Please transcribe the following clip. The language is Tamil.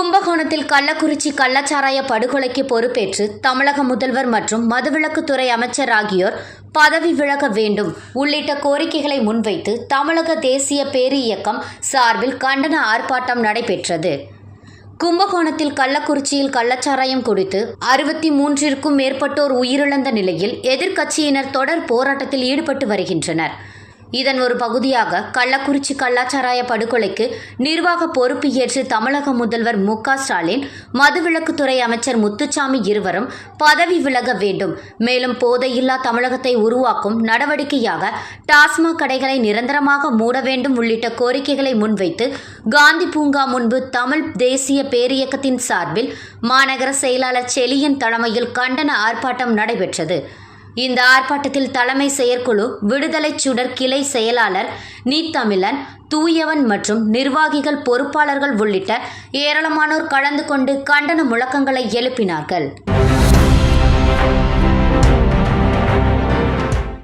கும்பகோணத்தில் கள்ளக்குறிச்சி கள்ளச்சாராய படுகொலைக்கு பொறுப்பேற்று தமிழக முதல்வர் மற்றும் மதுவிலக்குத்துறை அமைச்சர் ஆகியோர் பதவி விலக வேண்டும் உள்ளிட்ட கோரிக்கைகளை முன்வைத்து தமிழக தேசிய பேரு இயக்கம் சார்பில் கண்டன ஆர்ப்பாட்டம் நடைபெற்றது. கும்பகோணத்தில் கள்ளக்குறிச்சியில் கள்ளச்சாராயம் குடித்து அறுபத்தி மூன்றிற்கும் மேற்பட்டோர் உயிரிழந்த நிலையில் எதிர்க்கட்சியினர் தொடர் போராட்டத்தில் ஈடுபட்டு வருகின்றனர். இதன் ஒரு பகுதியாக கள்ளக்குறிச்சி கள்ளாச்சாராய படுகொலைக்கு நிர்வாக பொறுப்பு ஏற்று தமிழக முதல்வர் மு க ஸ்டாலின் மதுவிலக்குத்துறை அமைச்சர் முத்துச்சாமி இருவரும் பதவி விலக வேண்டும். மேலும் போதையில்லா தமிழகத்தை உருவாக்கும் நடவடிக்கையாக டாஸ்மாக் கடைகளை நிரந்தரமாக மூட வேண்டும் உள்ளிட்ட கோரிக்கைகளை முன்வைத்து காந்தி பூங்கா முன்பு தமிழ் தேசிய பேரியக்கத்தின் சார்பில் மாநகர செயலாளர் செலியன் தலைமையில் கண்டன ஆர்ப்பாட்டம் நடைபெற்றது. இந்த ஆர்ப்பாட்டத்தில் தலைமை செயற்குழு விடுதலை சுடர் கிளை செயலாளர் நீ தமிழன் தூயவன் மற்றும் நிர்வாகிகள் பொறுப்பாளர்கள் உள்ளிட்ட ஏராளமானோர் கலந்து கொண்டு கண்டன முழக்கங்களை எழுப்பினார்கள்.